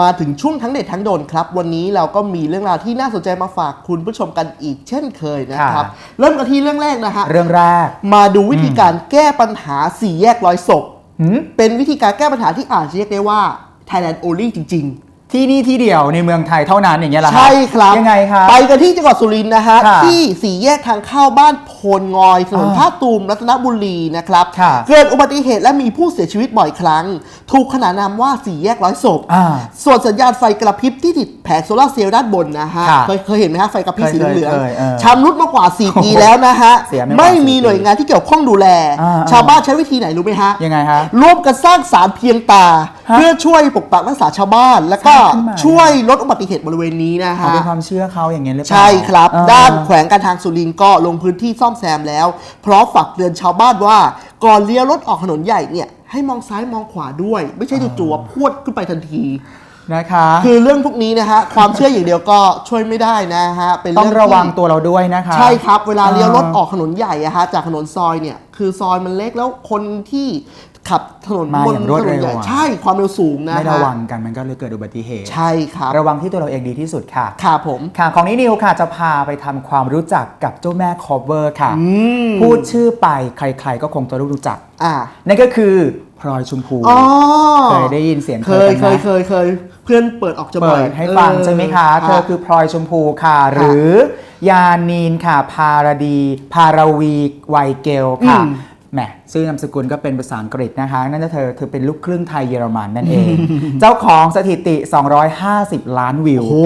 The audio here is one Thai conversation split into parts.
มาถึงช่วงทั้งเด็ดทั้งโดนครับ วันนี้เราก็มีเรื่องราวที่น่าสนใจมาฝากคุณผู้ชมกันอีกเช่นเคยนะครับค่ะเริ่มกันที่เรื่องแรกนะฮะเรื่องแรก มาดูวิธีการแก้ปัญหาสี่แยกร้อยศพหืมเป็นวิธีการแก้ปัญหาที่อาจจะเรียกได้ว่า Thailand only จริง ที่นี่ที่เดียวในเมืองไทยเท่านั้นอย่างเงี้ยเหรอๆฮะใช่ครับยังไงครับ ไปกันที่จังหวัดสุรินทร์นะฮะค่ะที่สี่แยกทางเข้าบ้านโพนงอยถนนอ่าท่าตูมรัตนบุรีนะครับ ค่ะเกิดอุบัติเหตุและมีผู้เสียชีวิตบ่อยครั้ง ถูกขนานนามว่าสี่แยกร้อยศพอ่าส่วนสัญญาณไฟกระพริบที่ติดแผงโซลาร์เซลล์ด้านบนนะฮะค่ะเคยเคยเห็นไหมฮะไฟกระพริบเคยสีเหลืองเคยเออๆชำรุดมากกว่า4ปีแล้วนะฮะเสียไม่ไม่กว่ามี4หน่วยงานที่เกี่ยวข้องดูแล อ่าชาวบ้านใช้วิธีไหนรู้ไหมฮะ ยังไงฮะ ร่วมกันสร้างสารเพียงตา ฮะเพื่อช่วยปกปักรักษาชาวบ้าน แล้วก็สร้างขึ้นมาช่วยลดอุบัติเหตุบริเวณนี้นะเอาฮะเป็นความเชื่อเขาอย่างเงี้ยหรือเปล่าใช่ครับอ่ด้านแขวงการทางสุรินทร์ก็ลงพื้นที่ซ่อมแซมแล้ว พร้อมฝากเตือนชาวบ้านว่า ก่อนเลี้ยวรถออกถนนใหญ่เนี่ยให้มองซ้ายมองขวาด้วย ไม่ใช่จู่ๆพรวดขึ้นไปทันที นะคะ คือเรื่องพวกนี้นะฮะความเชื่ออย่างเดียวก็ช่วยไม่ได้นะฮะเป็นต้อเรื่องงระวังที่ตัวเราด้วยนะคะ ใช่ครับ เวลาเลี้ยวรถอ่าออกถนนใหญ่อะฮะจากถนนซอยเนี่ย คือซอยมันเล็กแล้วคนที่ขับถนนมาบนอย่างรวดถนเร็นวใหญ่อะ ใช่ความเร็วสูงนะไม่ฮะระวังกันมันก็เลยเกิดอุบัติเหตุ ใช่ครับระวังที่ตัวเราเองดีที่สุดค่ะ ครับผม ค่ะของนินิวค่ะจะพาไปทำความรู้จักกับเจ้าแม่คอเวอร์ค่ะ อืมพูดชื่อไปใครๆก็คงจะรู้จัก อ่า นั่นก็คือ พลอยชมพูอ๋อ เคยได้ยินเสียงเคเธอยกันเคไหมยเคยเคยเพื่อนเปิดออกจะบ่เปิอยดให้ฟังออใช่ไหมคะ เธอคือพลอยชมพูค่ะ หรือยานีนค่ะ พารดี พาราวีไวเกลค่ะอืม แหมชื่อนามสกุลก็เป็นภาษาอังกฤษนะคะ นั่นก็เธอเธอเป็นลูกครึ่งไทยเยอรมันนั่นเอง เจ้าของสถิติ 250 ล้านวิวโห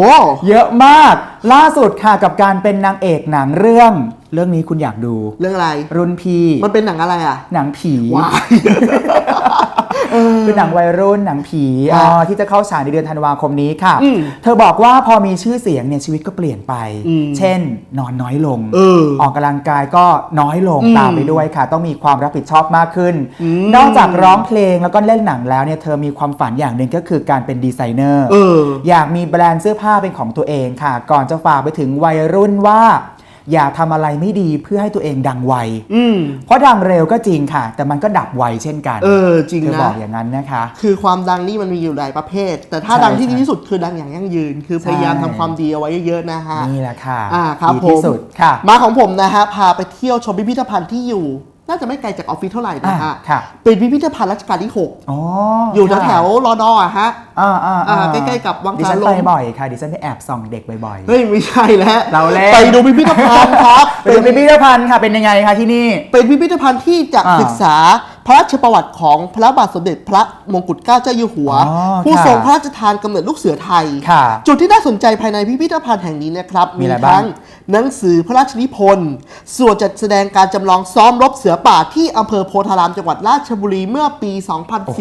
เยอะมาก ล่าสุดค่ะกับการเป็นนางเอกหนังเรื่อง เรื่องนี้คุณอยากดู เรื่องอะไร รุ่นพี่ มันเป็นหนังอะไรอะ หนังผีว้าย คือหนังวัยรุ่นหนังผีครับอ๋อที่จะเข้าฉายในเดือนธันวาคมนี้ค่ะอืมเธอบอกว่าพอมีชื่อเสียงเนี่ยชีวิตก็เปลี่ยนไปอืมเช่น นอนน้อยลงเออออกกำลังกายก็น้อยลงอืมตามไปด้วยค่ะ ต้องมีความรับผิดชอบมากขึ้นอืมนอกจากร้องเพลงแล้วก็เล่นหนังแล้วเนี่ยเธอมีความฝันอย่างหนึ่งก็คือการเป็นดีไซเนอร์เอออยากมีแบรนด์เสื้อผ้าเป็นของตัวเองค่ะ ก่อนจะฝากไปถึงวัยรุ่นว่า อย่าทำอะไรไม่ดีเพื่อให้ตัวเองดังไวอืมเพราะดังเร็วก็จริงค่ะ แต่มันก็ดับไวเช่นกัน เออจริงเธอนะบอกอย่างนั้นนะคะ คือความดังนี่มันมีอยู่หลายประเภท แต่ถ้าใช่ดังที่ใช่ดีที่สุดคือดังอย่างยั่งยืน คือพยายามใช่ทำความดีเอาไว้เยอะๆนะฮะนี่แหละค่ะอ่าครับดีผมที่สุดค่ะมาของผมนะฮะพาไปเที่ยวชมพิพิธภัณฑ์ที่อยู่ น่าจะไม่ไกลจากออฟฟิศเท่าไหร่นะฮะอ่าค่ะเป็นพิพิธภัณฑ์รัชกาลที่อ๋อ6อยู่แถวแถวๆรอดออะฮะอ่าอ่าอ่าใกล้ๆกับวังดิฉันสาลไปมบ่อยค่ะดิฉันไปแอบส่องเด็กบ่อยๆเฮ้ยไม่ใช่แล้วเราเล่นไปดูพิพิธภัณฑ์ครับไปดูพิพิธภัณฑ์ค่ะเป็นยังไงคะที่นี่ เป็นพิพิธภัณฑ์ที่จะอ่าศึกษา พระราชประวัติของพระบาทสมเด็จพระมงกุฎเกล้าเจ้าอยู่หัว อ๋อผู้ค่ะทรงพระราชทานกำเนิดลูกเสือไทย ค่ะจุดที่น่าสนใจภายในพิพิธภัณฑ์แห่งนี้นะครับมีอะไรบ้าง ทั้งหนังสือพระราชนิพนธ์ส่วนจัดแสดงการจำลองซ้อมรบเสือป่าที่อำเภอโพธารามจังหวัดราชบุรีเมื่อปี โอ้โห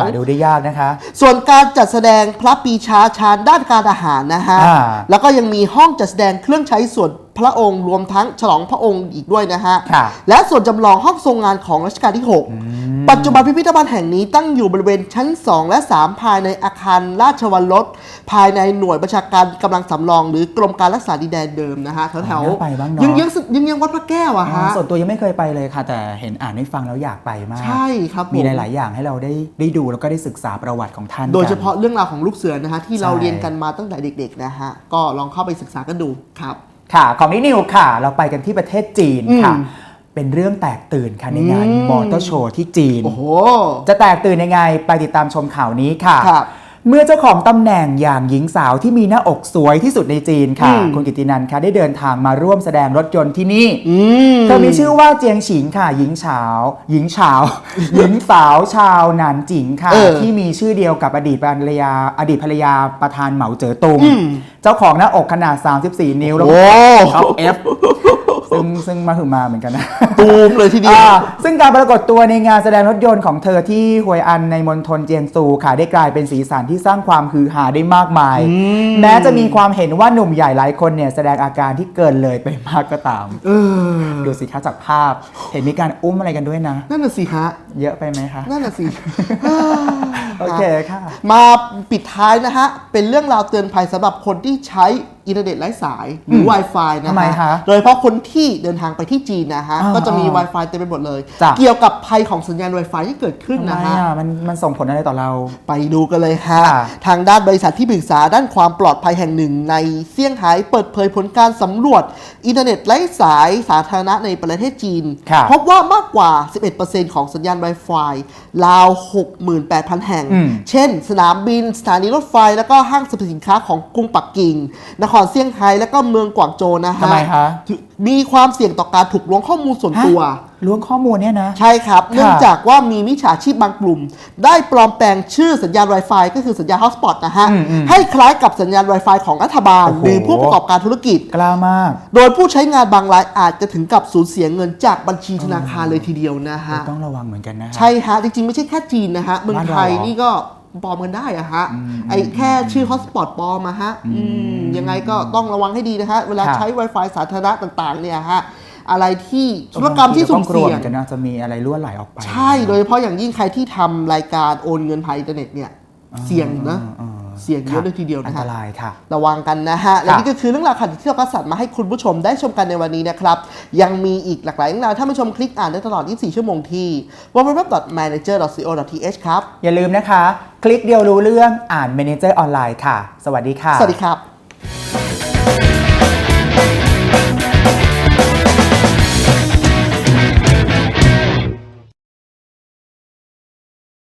หาดู2462ได้ยากนะคะ ส่วนการจัดแสดงพระปรีชาชาญด้านการอาหารนะฮะ อ่า แล้วก็ยังมีห้องจัดแสดงเครื่องใช้ส่วน พระองค์รวมทั้งฉลองพระองค์อีกด้วยนะฮะ ค่ะ และส่วนจำลองห้องทรงงานของรัชกาลที่ 6 ปัจจุบันพิพิธภัณฑ์แห่งนี้ตั้งอยู่บริเวณชั้น 2 และ 3 ภายในอาคารราชวัลลดภายในหน่วยประชาการกำลังสำรอง หรือกรมการรักษาดินแดนเดิมนะฮะแถวแถวน่าไปบ้างเนอะ ยังยังยังยังวัดพระแก้วอะอ๋อฮะ ส่วนตัวยังไม่เคยไปเลยค่ะ แต่เห็นอ่านให้ฟังแล้วอยากไปมาก ใช่ครับผมีหลาย ๆ อย่างให้เราได้ได้ดูแล้วก็ได้ศึกษาประวัติของท่านโดยเฉกันพาะเรื่องราวของลูกเสือนะฮะที่เราใช่ เรียนกันมาตั้งแต่เด็กๆนะฮะก็ลองเข้าไปศึกษากันดูครับ ค่ะ ของนินิวค่ะ เราไปกันที่ประเทศจีนค่ะอืมเป็นเรื่องแตกตื่นค่ะในงานอืมมอเตอร์โชว์ที่จีน โอ้โห จะแตกตื่นยังไง ไปติดตามชมข่าวนี้ค่ะ ครับ เมื่อเจ้าของตำแหน่งอย่างหญิงสาวที่มีหน้าอกสวยที่สุดในจีนค่ะ อืม คุณกิตินันค่ะได้เดินทางมาร่วมแสดงรถยนต์ที่นี่ อืม เธอมีชื่อว่าเจียงฉิงค่ะ หญิงสาว หญิงสาว หญิงสาวชาวหนานจิงค่ะ เออที่มีชื่อเดียวกับอดีตภรรยา อดีตภรรยาประธานเหมาเจ๋อตุง อืม เจ้าของหน้าอกขนาด 34 นิ้วแล้วโอ้ ท็อปเอฟ ซึ่งซึ่งมาถึงมาเหมือนกันนะตูมเลยทีเดียวอ่าซึ่งการปรากฏตัวในงานแสดงรถยนต์ของเธอที่ฮวยอันในมณฑลเจียงซูค่ะได้กลายเป็นสีสันที่สร้างความฮือฮาได้มากมาย แม้จะมีความเห็นว่าหนุ่มใหญ่หลายคนเนี่ยแสดงอาการที่เกินเลยไปมากก็ตามเออดูสิคะจากภาพ เห็นมีการอุ้มอะไรกันด้วยนะ นั่นน่ะสิฮะ เยอะไปไหมคะ นั่นน่ะสิ โอเคค่ะ มาปิดท้ายนะฮะ เป็นเรื่องราวเตือนภัยสำหรับคนที่ใช้ อินเทอร์เน็ตไร้สายหรือ Wi-Fi นะทำไมคะโดยเฉพาะคนที่เดินทางไปที่จีนนะฮะ อ่าก็จะมีอ่า Wi-Fi เต็มไปหมดเลย จ้ะ เกี่ยวกับภัยของสัญญาณ Wi-Fi ที่เกิดขึ้นทำไมนะฮะ อะมันมันส่งผลอะไรต่อเรา ไปดูกันเลยฮะค่ะทางด้านบริษัทที่ปรึกษาด้านความปลอดภัยแห่งหนึ่งในเซี่ยงไฮ้เปิดเผยผลการสำรวจ อินเทอร์เน็ตไร้สายสาธารณะในประเทศจีน ค่ะพบว่ามากกว่า 11%ของสัญญาณ Wi-Fi ราว 68,000 แห่ง อืม เช่น สนามบิน สถานีรถไฟ แล้วก็ห้างสรรพสินค้าของกรุงปักกิ่ง นครเซี่ยงไฮ้แล้วก็เมืองกวางโจวนะฮะทำไมคะ มีความเสี่ยงต่อการถูกล้วงข้อมูลส่วนตัวฮะล้วงข้อมูลเนี่ยนะ ใช่ครับ เนื่องจากว่ามีมิจฉาชีพบางกลุ่ม ได้ปลอมแปลงชื่อสัญญาณ Wi-Fi ก็คือสัญญาณ Hotspot นะฮะ อืมอืมให้คล้ายกับสัญญาณ Wi-Fi ของรัฐบาล โอ้โห หรือผู้ประกอบการธุรกิจ กล้ามาก โดยผู้ใช้งานบางรายอาจจะถึงกับสูญเสียเงินจากบัญชีธนาคารเลยทีเดียวนะฮะ ต้องระวังเหมือนกันนะฮะ ใช่ฮะ จริงๆ ไม่ใช่แค่จีนนะฮะ เมืองไทยบ้านเราเหรอ นี่ก็ ปลอมกันได้อะฮะไอ้แค่ชื่อ Hotspot ปลอมอะฮะอืมยังไงก็ต้องระวังให้ดีนะฮะ เวลาค่ะใช้ Wi-Fi สาธารณะต่างๆ เนี่ยฮะอะไรที่ธุรกรรมที่สุ่มต้องกลัวเสี่เหยมืงอนกันนะจะมีอะไรรั่วไหลออกไป ใช่ โดยเฉพาะอย่างยิ่งใครที่ทำรายการโอนเงินผ่านอินเทอร์เน็ตเนี่ยเสี่ยงนะอ่า เสี่ยงเยอะเลยทีเดียวอันนะตฮะรายค่ะระวังกันนะฮะและนี่ก็คือเรื่องราวข่าวที่เราคัดสรรมาให้คุณผู้ชมได้ชมกันในวันนี้นะครับ ยังมีอีกหลากหลายเรื่องราวถ้าผู้ชมคลิกอ่านได้ตลอด 24 ชั่วโมงที่ www.manager.co.th ครับ อย่าลืมนะคะ คลิกเดียวรู้เรื่องอ่าน Manager ออนไลน์ค่ะ สวัสดีค่ะ สวัสดีครับ